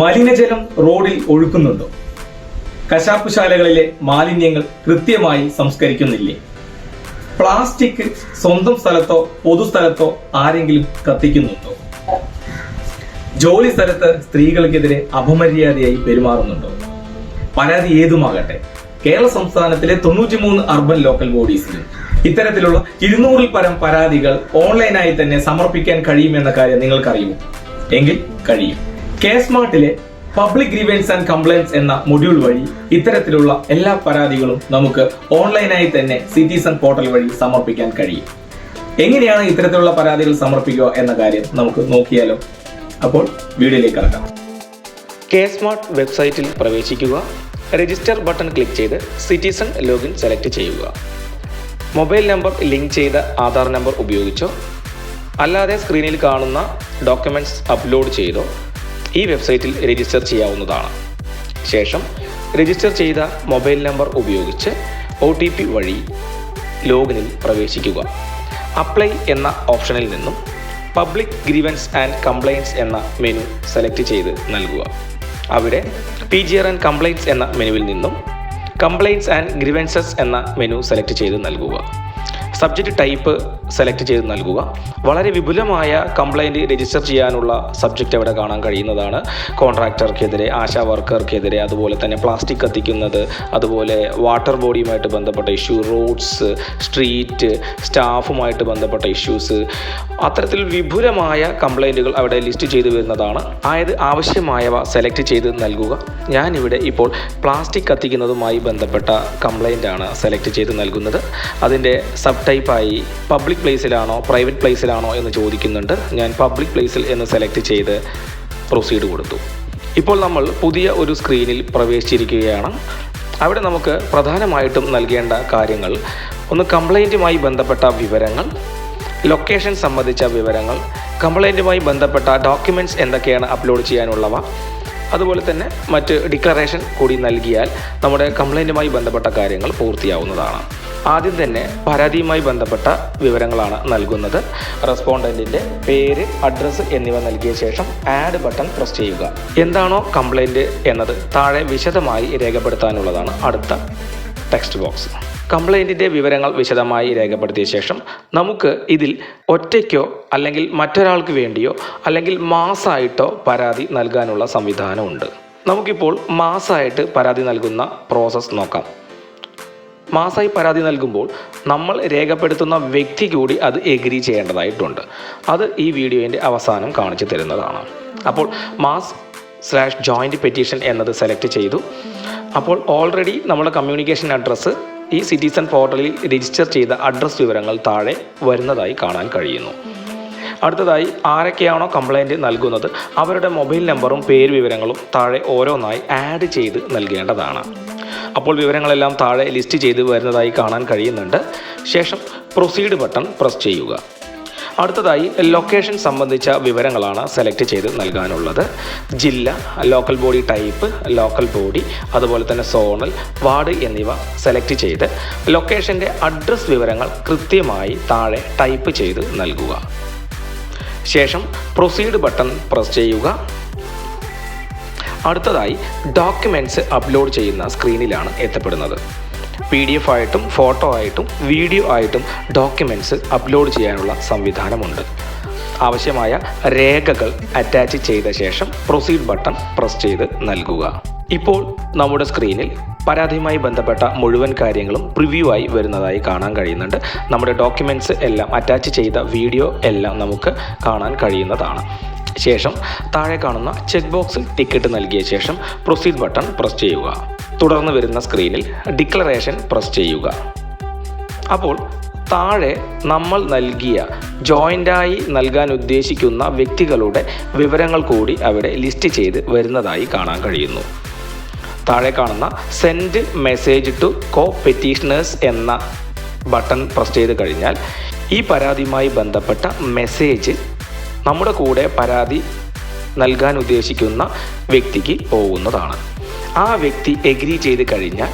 മലിനജലം റോഡിൽ ഒഴുക്കുന്നുണ്ടോ? കശാപ്പുശാലകളിലെ മാലിന്യങ്ങൾ കൃത്യമായി സംസ്കരിക്കുന്നില്ലേ? പ്ലാസ്റ്റിക് സ്വന്തം സ്ഥലത്തോ പൊതുസ്ഥലത്തോ ആരെങ്കിലും കത്തിക്കുന്നുണ്ടോ? ജോലി സ്ഥലത്ത് സ്ത്രീകൾക്കെതിരെ അപമര്യാദയായി പെരുമാറുന്നുണ്ടോ? പരാതി ഏതുമാകട്ടെ? കേരള സംസ്ഥാനത്തിലെ തൊണ്ണൂറ്റിമൂന്ന് അർബൻ ലോക്കൽ ബോഡീസിലും ഇത്തരത്തിലുള്ള ഇരുന്നൂറിൽ പരം പരാതികൾ ഓൺലൈനായി തന്നെ സമർപ്പിക്കാൻ കഴിയുമെന്ന കാര്യം നിങ്ങൾക്കറിയുമോ? എങ്കിൽ കഴിയും. കെ സ്മാർട്ടിലെ പബ്ലിക് ഗ്രീവൻസ് ആൻഡ് കംപ്ലൈൻസ് എന്ന മൊഡ്യൂൾ വഴി ഇത്തരത്തിലുള്ള എല്ലാ പരാതികളും നമുക്ക് ഓൺലൈനായി തന്നെ സിറ്റിസൺ പോർട്ടൽ വഴി സമർപ്പിക്കാൻ കഴിയും. എങ്ങനെയാണ് ഇത്തരത്തിലുള്ള പരാതികൾ സമർപ്പിക്കുക എന്ന കാര്യം നമുക്ക് നോക്കിയാലോ? അപ്പോൾ വീഡിയോയിലേക്ക് ഇറക്കാം കെ സ്മാർട്ട് വെബ്സൈറ്റിൽ പ്രവേശിക്കുക രജിസ്റ്റർ ബട്ടൺ ക്ലിക്ക് ചെയ്ത് സിറ്റിസൺ ലോഗിൻ സെലക്ട് ചെയ്യുക. മൊബൈൽ നമ്പർ ലിങ്ക് ചെയ്ത ആധാർ നമ്പർ ഉപയോഗിച്ചോ അല്ലാതെ സ്ക്രീനിൽ കാണുന്ന ഡോക്യുമെന്റ്സ് അപ്ലോഡ് ചെയ്തോ ഈ വെബ്സൈറ്റിൽ രജിസ്റ്റർ ചെയ്യാവുന്നതാണ്. ശേഷം രജിസ്റ്റർ ചെയ്ത മൊബൈൽ നമ്പർ ഉപയോഗിച്ച് ഒ ടി പി വഴി ലോഗിനിൽ പ്രവേശിക്കുക. അപ്ലൈ എന്ന ഓപ്ഷനിൽ നിന്നും പബ്ലിക് ഗ്രീവൻസ് ആൻഡ് കംപ്ലയിൻസ് എന്ന മെനു സെലക്ട് ചെയ്ത് നൽകുക. അവിടെ P G R and compliance എന്ന മെനുവിൽ നിന്നും കംപ്ലയിൻസ് ആൻഡ് ഗ്രീവൻസസ് എന്ന മെനു സെലക്ട് ചെയ്ത് നൽകുക. സബ്ജക്റ്റ് ടൈപ്പ് സെലക്ട് ചെയ്ത് നൽകുക. വളരെ വിപുലമായ കംപ്ലൈന്റ് രജിസ്റ്റർ ചെയ്യാനുള്ള സബ്ജക്റ്റ് അവിടെ കാണാൻ കഴിയുന്നതാണ്. കോൺട്രാക്ടർക്കെതിരെ ആശാ വർക്കർക്കെതിരെ അതുപോലെ തന്നെ പ്ലാസ്റ്റിക് കത്തിക്കുന്നത് അതുപോലെ വാട്ടർ ബോഡിയുമായിട്ട് ബന്ധപ്പെട്ട ഇഷ്യൂ റോഡ്സ് സ്ട്രീറ്റ് സ്റ്റാഫുമായിട്ട് ബന്ധപ്പെട്ട ഇഷ്യൂസ് അത്തരത്തിൽ വിപുലമായ കംപ്ലൈന്റുകൾ അവിടെ ലിസ്റ്റ് ചെയ്തു വരുന്നതാണ്. ആയത് ആവശ്യമായവ സെലക്ട് ചെയ്ത് നൽകുക. ഞാനിവിടെ ഇപ്പോൾ പ്ലാസ്റ്റിക് കത്തിക്കുന്നതുമായി ബന്ധപ്പെട്ട കംപ്ലൈന്റ് ആണ് സെലക്ട് ചെയ്ത് നൽകുന്നത്. അതിന്റെ സബ് ടൈപ്പായി പബ്ലിക് പ്ലേസിലാണോ പ്രൈവറ്റ് പ്ലേസിലാണോ എന്ന് ചോദിക്കുന്നുണ്ട്. ഞാൻ പബ്ലിക് പ്ലേസിൽ എന്ന് സെലക്ട് ചെയ്ത് പ്രൊസീഡ് കൊടുത്തു. ഇപ്പോൾ നമ്മൾ പുതിയ ഒരു സ്ക്രീനിൽ പ്രവേശിച്ചിരിക്കുകയാണ്. അവിടെ നമുക്ക് പ്രധാനമായിട്ടും നൽകേണ്ട കാര്യങ്ങൾ ഒന്ന് കംപ്ലൈന്റുമായി ബന്ധപ്പെട്ട വിവരങ്ങൾ ലൊക്കേഷൻ സംബന്ധിച്ച വിവരങ്ങൾ കംപ്ലൈന്റുമായി ബന്ധപ്പെട്ട ഡോക്യുമെന്റ്സ് എന്തൊക്കെയാണ് അപ്ലോഡ് ചെയ്യാനുള്ളവ അതുപോലെ തന്നെ മറ്റ് ഡിക്ലറേഷൻ കൂടി നൽകിയാൽ നമ്മുടെ കംപ്ലൈന്റുമായി ബന്ധപ്പെട്ട കാര്യങ്ങൾ പൂർത്തിയാവുന്നതാണ്. ആദ്യം തന്നെ പരാതിയുമായി ബന്ധപ്പെട്ട വിവരങ്ങളാണ് നൽകുന്നത്. റെസ്പോണ്ടന്റിന്റെ പേര് അഡ്രസ്സ് എന്നിവ നൽകിയ ശേഷം ആഡ് ബട്ടൺ പ്രസ് ചെയ്യുക. എന്താണോ കംപ്ലൈന്റ് എന്നത് താഴെ വിശദമായി രേഖപ്പെടുത്താനുള്ളതാണ് അടുത്ത ടെക്സ്റ്റ് ബോക്സ്. കംപ്ലൈന്റിന്റെ വിവരങ്ങൾ വിശദമായി രേഖപ്പെടുത്തിയ ശേഷം നമുക്ക് ഇതിൽ ഒറ്റയ്ക്കോ അല്ലെങ്കിൽ മറ്റൊരാൾക്ക് വേണ്ടിയോ അല്ലെങ്കിൽ മാസമായിട്ടോ പരാതി നൽകാനുള്ള സംവിധാനമുണ്ട്. നമുക്കിപ്പോൾ മാസമായിട്ട് പരാതി നൽകുന്ന പ്രോസസ്സ് നോക്കാം. മാസമായി പരാതി നൽകുമ്പോൾ നമ്മൾ രേഖപ്പെടുത്തുന്ന വ്യക്തി കൂടി അത് എഗ്രി ചെയ്യേണ്ടതായിട്ടുണ്ട്. അത് ഈ വീഡിയോയിന്റെ അവസാനം കാണിച്ചു തരുന്നതാണ്. അപ്പോൾ മാസ് സ്ലാഷ് ജോയിന്റ് പെറ്റീഷൻ എന്നത് സെലക്ട് ചെയ്തു. അപ്പോൾ ഓൾറെഡി നമ്മുടെ കമ്മ്യൂണിക്കേഷൻ അഡ്രസ്സ് ഈ സിറ്റിസൺ പോർട്ടലിൽ രജിസ്റ്റർ ചെയ്ത അഡ്രസ് വിവരങ്ങൾ താഴെ വരുന്നതായി കാണാൻ കഴിയുന്നു. അടുത്തതായി ആരൊക്കെയാണോ കംപ്ലൈന്റ് നൽകുന്നത് അവരുടെ മൊബൈൽ നമ്പറും പേര് വിവരങ്ങളും താഴെ ഓരോന്നായി ആഡ് ചെയ്ത് നൽകേണ്ടതാണ്. അപ്പോൾ വിവരങ്ങളെല്ലാം താഴെ ലിസ്റ്റ് ചെയ്ത് വരുന്നതായി കാണാൻ കഴിയുന്നുണ്ട്. ശേഷം പ്രൊസീഡ് ബട്ടൺ പ്രസ് ചെയ്യുക. അടുത്തതായി ലൊക്കേഷൻ സംബന്ധിച്ച വിവരങ്ങളാണ് സെലക്ട് ചെയ്ത് നൽകാനുള്ളത്. ജില്ല local body type local body അതുപോലെ തന്നെ സോണൽ വാർഡ് എന്നിവ സെലക്ട് ചെയ്ത് ലൊക്കേഷന്റെ അഡ്രസ് വിവരങ്ങൾ കൃത്യമായി താഴെ ടൈപ്പ് ചെയ്ത് നൽകുക. ശേഷം പ്രൊസീഡ് ബട്ടൺ പ്രസ് ചെയ്യുക. അടുത്തതായി ഡോക്യുമെന്റ്സ് അപ്ലോഡ് ചെയ്യുന്ന സ്ക്രീനിലാണ് എത്തപ്പെടുന്നത്. പി ഡി എഫ് ആയിട്ടും ഫോട്ടോ ആയിട്ടും വീഡിയോ ആയിട്ടും ഡോക്യുമെന്റ്സ് അപ്ലോഡ് ചെയ്യാനുള്ള സംവിധാനമുണ്ട്. ആവശ്യമായ രേഖകൾ അറ്റാച്ച് ചെയ്ത ശേഷം പ്രൊസീഡ് ബട്ടൺ പ്രസ് ചെയ്ത് നൽകുക. ഇപ്പോൾ നമ്മുടെ സ്ക്രീനിൽ പരാതിയുമായി ബന്ധപ്പെട്ട മുഴുവൻ കാര്യങ്ങളും പ്രിവ്യൂ ആയി വരുന്നതായി കാണാൻ കഴിയുന്നുണ്ട്. നമ്മുടെ ഡോക്യുമെന്റ്സ് എല്ലാം അറ്റാച്ച് ചെയ്ത വീഡിയോ എല്ലാം നമുക്ക് കാണാൻ കഴിയുന്നതാണ്. ശേഷം താഴെ കാണുന്ന ചെക്ക് ബോക്സിൽ ടിക്കറ്റ് നൽകിയ ശേഷം പ്രൊസീഡ് ബട്ടൺ പ്രസ് ചെയ്യുക. തുടർന്ന് വരുന്ന സ്ക്രീനിൽ ഡിക്ലറേഷൻ പ്രസ് ചെയ്യുക. അപ്പോൾ താഴെ നമ്മൾ നൽകിയ ജോയിന്റായി നൽകാൻ ഉദ്ദേശിക്കുന്ന വ്യക്തികളുടെ വിവരങ്ങൾ കൂടി അവിടെ ലിസ്റ്റ് ചെയ്ത് വരുന്നതായി കാണാൻ കഴിയുന്നു. താഴെ കാണുന്ന send message to co petitioners എന്ന ബട്ടൺ പ്രസ് ചെയ്ത് കഴിഞ്ഞാൽ ഈ പരാതിയുമായി ബന്ധപ്പെട്ട മെസ്സേജ് നമ്മുടെ കൂടെ പരാതി നൽകാൻ ഉദ്ദേശിക്കുന്ന വ്യക്തിക്ക് പോകുന്നതാണ്. ആ വ്യക്തി എഗ്രി ചെയ്ത് കഴിഞ്ഞാൽ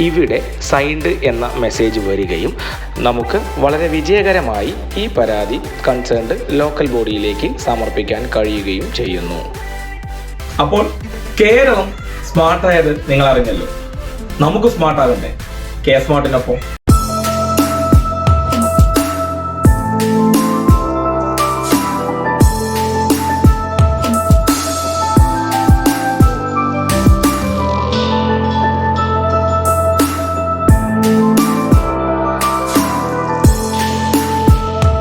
ഇവിടെ സൈൻഡ് എന്ന മെസ്സേജ് വരികയും നമുക്ക് വളരെ വിജയകരമായി ഈ പരാതി കൺസേൺഡ് ലോക്കൽ ബോഡിയിലേക്ക് സമർപ്പിക്കാൻ കഴിയുകയും ചെയ്യുന്നു. അപ്പോൾ കേരളം സ്മാർട്ടായത് നിങ്ങൾ അറിഞ്ഞല്ലോ നമുക്ക് സ്മാർട്ട് ആകണ്ടേ കെ സ്മാർട്ടിനൊപ്പം